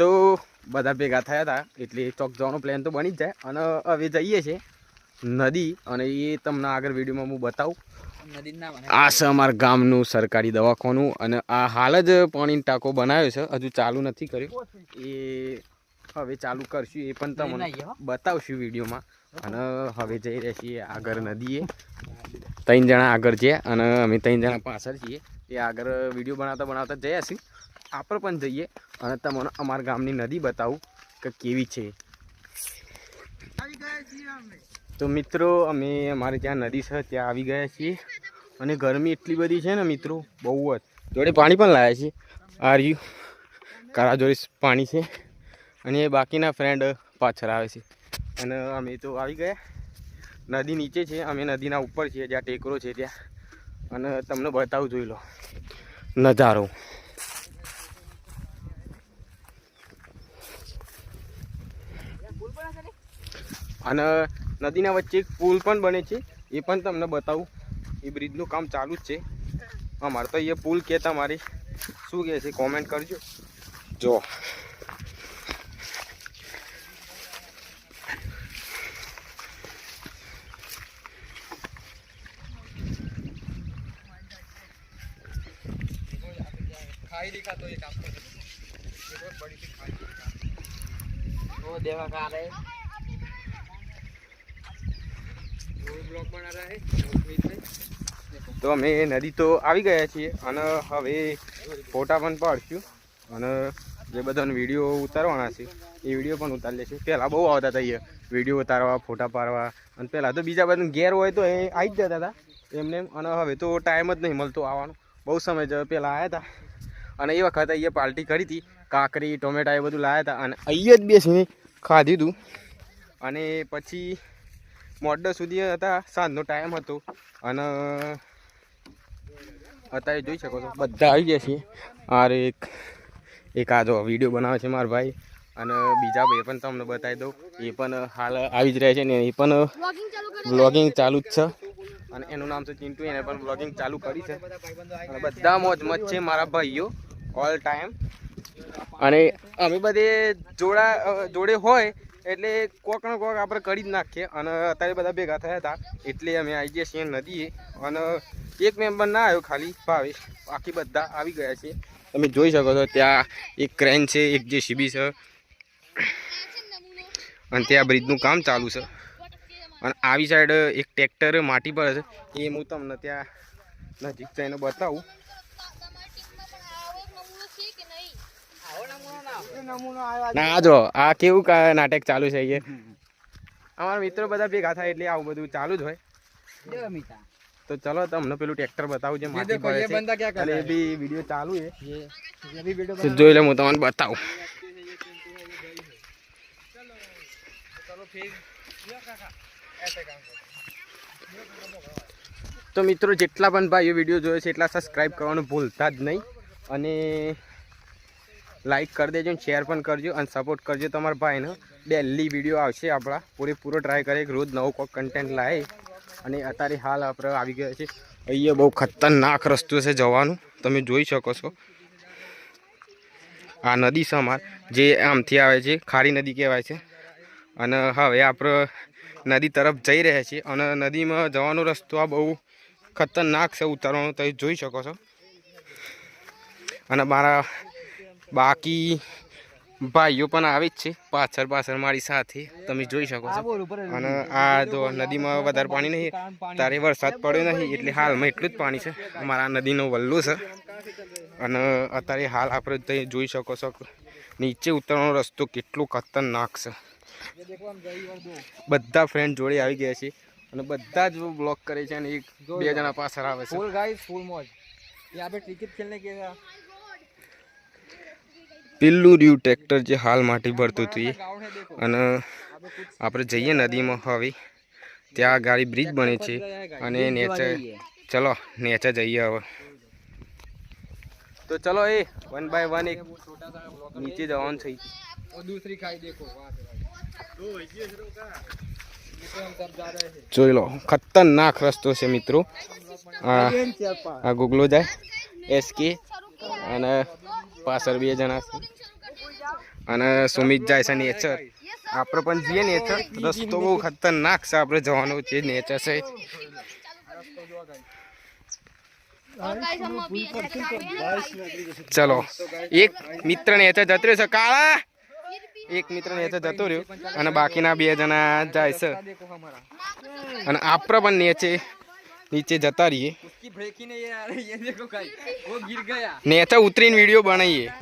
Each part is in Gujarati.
તો બધા ભેગા થયા હતા. એટલે ચોક જવાનો પ્લાન તો બની જ જાય. અને હવે જઈએ છીએ નદી અને એ તમને આગળ વિડીયોમાં હું બતાવું. આ છે અમારા ગામનું સરકારી દવાખાનું અને આ હાલ જ પાણીનો ટાંકો બનાવ્યો છે. હજુ ચાલુ નથી કર્યું. એ હવે ચાલુ કરશું એ પણ તમને બતાવશું વિડીયોમાં. અને હવે જઈ રહ્યા છીએ આગળ નદીએ. ત્રણ જણા આગળ છે અને અમે ત્રણ જણા પાછળ છીએ. એ આગળ વીડિયો બનાવતા બનાવતા જયા છીએ આપણે પણ જઈએ અને તમને અમારા ગામની નદી બતાવું કે કેવી છે. તો મિત્રો અમે અમારે જ્યાં નદી છે ત્યાં આવી ગયા છીએ. અને ગરમી એટલી બધી છે ને મિત્રો બહુ જ. જોડે પાણી પણ લાવ્યા છીએ આ રહ્યું કારા જોડે પાણી છે. અને એ બાકીના ફ્રેન્ડ પાછળ આવે છે. અને અમે તો આવી ગયા. નદી નીચે છે અમે નદીના ઉપર છીએ જ્યાં ટેકરો છે ત્યાં. અને તમને બતાવું જોઈ લો. નજારો. અને નદીના વચ્ચે એક પુલ પણ બને છે. એ પણ તમને બતાવું. એ બ્રિજનું કામ ચાલુ જ છે. હા અમારે તો એ પુલ કે તમારે. શું કહે છે? કોમેન્ટ કરજો. જો. દેવા કા તો અમે નદી તો આવી ગયા છીએ અને હવે ફોટા પણ પાડશું અને જે બધાને વીડિયો ઉતારવાના છે, એ વીડિયો પણ ઉતારી લેશું. પહેલાં બહુ આવતા હતા અહીંયા. વીડિયો ઉતારવા, ફોટા પાડવા અને પહેલાં તો બીજા બધા ઘેર હોય તો એ આવી જ જતા હતા એમને. અને હવે તો ટાઈમ જ નહીં મળતો આવવાનો. બહુ સમય જ પહેલાં આવ્યા હતા. અને એ વખત અહીંયા પાર્ટી કરી હતી. કાકરી, ટોમેટા એ બધું લાવ્યા હતા. અને અહીંયા જ બેસીને ખાધી હતું અને પછી મોડર સુધી હતા, સાંજનો ટાઈમ હતો. અને અત્યારે જોઈ શકો છો, બધા આવી ગયા છીએ. આર એક એક આ જો વીડિયો બનાવે છે મારા ભાઈ. અને બીજા ભાઈ પણ તમને બતાવી દઉં. એ પણ હાલ આવી જ રહ્યા છે ને એ પણ વ્લોગિંગ ચાલુ જ છે. અને એનું નામ છે ચિંટુ એને પણ વ્લોગિંગ ચાલુ કરી છે. અને બધા મોજ મજ છે મારા ભાઈઓ ઓલ ટાઈમ અને અમે બધે જોડા જોડે હોય એટલે કોક ને કોક આપણે કરી જ નાખીએ. અને અત્યારે બધા ભેગા થયા હતા. એટલે અમે આવી ગયા છીએ નદીએ. અને એક મેમ્બર ના આવ્યો ખાલી, ભાવેશ. બાકી બધા આવી ગયા છે. તમે જોઈ શકો છો, ત્યાં એક ક્રેન છે, એક જે સીબી છે. અને ત્યાં બ્રિજનું કામ ચાલુ છે. અને આવી સાઈડ એક ટ્રેક્ટર માટી પર છે એ હું તમને ત્યાં નજીક જઈને બતાવું. ના જો આ કેવું નાટક ચાલુ છે કે અમારા મિત્રો બધા ભેગા થાય એટલે આવું બધું ચાલુ જ હોય. તો ચલો તમને પેલું ટ્રેક્ટર બતાવું જે માથે બી વિડિયો ચાલુ છે. જોઈ લે હું તમને બતાવું. તો મિત્રો જેટલા પણ ભાઈઓ વીડિયો જોયો છે એટલા સબસ્ક્રાઈબ કરવાનું ભૂલતા જ નહીં. અને લાઈક કરી દેજો અને શેર પણ કરજો અને સપોર્ટ કરજો તમારા ભાઈને. ડેલી વીડિયો આવશે આપણા. પૂરેપૂરો ટ્રાય કરીએ કે રોજ નવો કોઈક કન્ટેન્ટ લાવે અને અત્યારે હાલ આપણે આવી ગયા છે અહીંયા બહુ ખતરનાક રસ્તો છે જવાનું. તમે જોઈ શકો છો. આ નદી છે જે આમથી આવે છે, ખારી નદી કહેવાય છે. અને હવે આપણે નદી તરફ જઈ રહ્યા છીએ. અને નદીમાં જવાનો રસ્તો આ બહુ ખતરનાક છે ઉતારવાનો. તમે જોઈ શકો છો. અને મારા બાકી ભાઈઓ પણ આવે જ છે. પાછળ પાછળ મારી સાથે. તમે જોઈ શકો છો. અને આ તો નદીમાં વધારે પાણી નહીં. તારે વરસાદ પડ્યો નહીં એટલે હાલમાં એટલું જ પાણી છે. અમારા નદીનો વલ્લો છે. અને અત્યારે હાલ આપણે જોઈ શકો છો નીચે ઉતરવાનો રસ્તો કેટલો ખતરનાક છે. બધા ફ્રેન્ડ જોડે આવી ગયા છે અને બધા જ બ્લોક કરે છે અને એક બે જણા પાછળ આવે છે. પેલું રિયું ટ્રેક્ટર જે હાલ માટી ભરતું હતું એ. અને આપણે જઈએ નદીમાં હવે. ત્યાં ગાડી બ્રિજ બને છે. અને નેચર ચલો, નેચર જઈએ હવે. તો ચલો એ વન બાય વન એક નીચે જવાનું થઈ જોઈ લો, ખતરનાક રસ્તો છે મિત્રો. આ ગુગલો જાય. એસકે અને પાછળ બે જણા છે. અને સુમિત જાય છે નેચર. આપણે પણ જઈએ નેચર. રસ્તો બહુ ખતરનાક છે, આપણે જવાનું છે, નેચર છે. ચલો, એક મિત્ર નેચર જતો રહ્યો છે, કાળા. એક મિત્ર નેચર જતો રહ્યો. અને બાકીના બે જણા જાય છે. અને આપણે પણ નેચે નીચે જતા રહીએ. નેતા ઉતરીને વીડિયો બનાવીએ.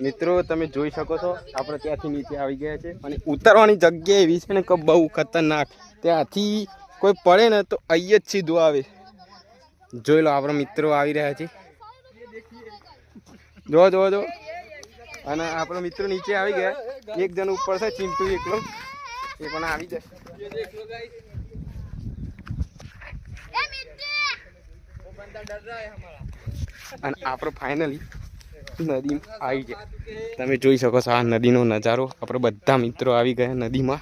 મિત્રો તમે જોઈ શકો છો આપણે ત્યાંથી નીચે આવી ગયા છે અને ઉતરવાની જગ્યા એવી છે ને કે બહુ ખતરનાક. ત્યાંથી કોઈ પડે ને તો અહીં જ સીધું આવે. જોઈ લો આપણા મિત્રો આવી રહ્યા છે. જો જો જો. અને આપણા મિત્રો નીચે આવી ગયા. એક જણ ઉપર છે ચિંટુ એકલો. એ પણ આવી જાય અને આપણે ફાઇનલી નદી આવી ગયા. તમે જોઈ શકો છો આ નદીનો નજારો. આપણે બધા મિત્રો આવી ગયા નદીમાં.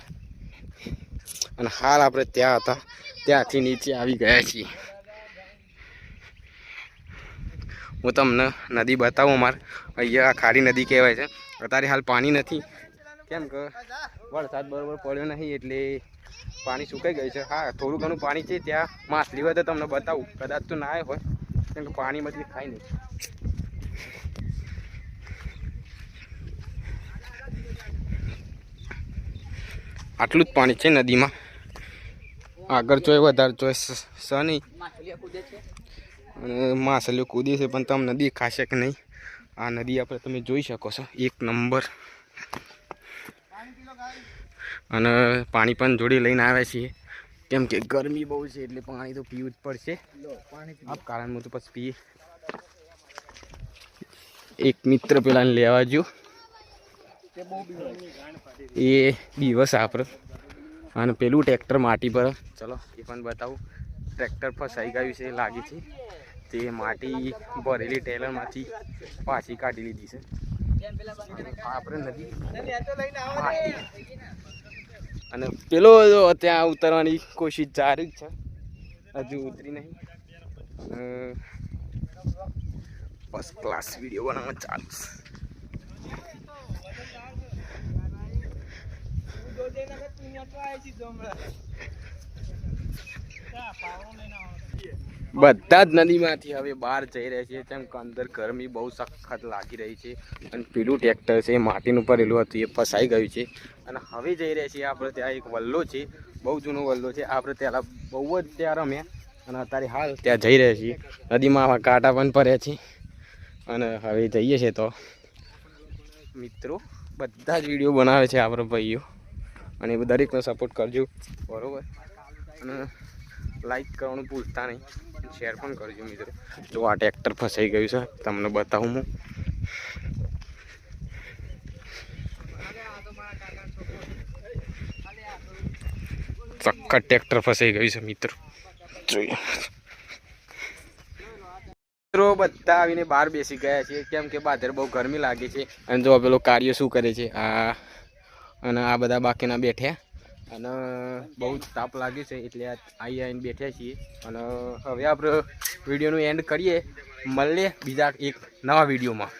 અને હાલ આપણે ત્યાં હતા. ત્યાંથી નીચે આવી ગયા છીએ. હું તમને નદી બતાવું મારે અહીંયા ખારી નદી કહેવાય છે. અત્યારે હાલ પાણી નથી. કેમ કે વરસાદ બરોબર પડ્યો નહીં એટલે પાણી સુકાઈ ગયું છે. હા, થોડું ઘણું પાણી છે ત્યાં. માછલી હોય તો તમને બતાવું. કદાચ તો ના હોય, કેમ કે પાણી બધી ખાય નહીં. આટલું જ પાણી છે નદીમાં. આગળ ચોય, વધારે ચોય સની અને માછલીઓ કૂદી છે, પણ તમને દેખાશે કે નહીં. આ નદી આપણે તમે જોઈ શકો છો. એક નંબર. અને પાણી પણ જોડે લઈને આવ્યા છીએ. કેમ કે ગરમી બહુ છે એટલે પાણી તો પીવું જ પડશે. આ કારણમાં તો પછી પીએ. એક મિત્ર પેલાને લેવા જો એ દિવસ આપણે અને પેલું ટ્રેક્ટર માટી પર. ચલો એ પણ બતાવું. ટ્રેક્ટર ફસાઈ ગયું છે લાગે છે. તે માટી ભરેલી ટેલરમાંથી પાછી કાઢી લીધી છે. આપણે અને પેલો ત્યાં ઉતરવાની કોશિશ જારી જ છે. હજુ ઉતરી નહીં. ફર્સ્ટ ક્લાસ વીડિયો બનાવવા ચાલુ છે. બધા જ નદીમાંથી હવે બહાર જઈ રહ્યા છે કેમ કે અંદર ગરમી બહુ સખત લાગી રહી છે. અને પેલું ટ્રેક્ટર છે માટીનું ભરેલું હતું, એ ફસાઈ ગયું છે. અને હવે જઈ રહ્યા છીએ આપણે ત્યાં એક વલ્લો છે, બહુ જૂનો વલ્લો છે. આપણે ત્યાં બહુ જ ત્યાં રમ્યા. અને અત્યારે હાલ ત્યાં જઈ રહ્યા છીએ. નદીમાં કાંટા પણ પડ્યા છે. અને હવે જઈએ છીએ તો. મિત્રો, બધા જ વીડિયો બનાવે છે આપણા ભાઈઓ. અને દરેકને સપોર્ટ કરજો. બરાબર? અને લાઈક કરવાનું ભૂલતા નહીં. શેર પણ કરજો મિત્રો. જો આ ટ્રેક્ટર ફસાઈ ગયું છે, તમને બતાવું હું. સખત ટ્રેક્ટર ફસાઈ ગયું છે મિત્રો. જોઈએ. મિત્રો, બધા આવીને બહાર બેસી ગયા છે. કેમ કે બાધર બહુ ગરમી લાગે છે. અને જો પેલો કાર્ય શું કરે છે? આ અને આ બધા બાકીના બેઠ્યા. અને બહુ જ તાપ લાગે છે એટલે આવી આવીને બેઠ્યા છીએ. અને હવે આપણે વિડીયોનું એન્ડ કરીએ. મળીએ બીજા એક નવા વિડીયોમાં.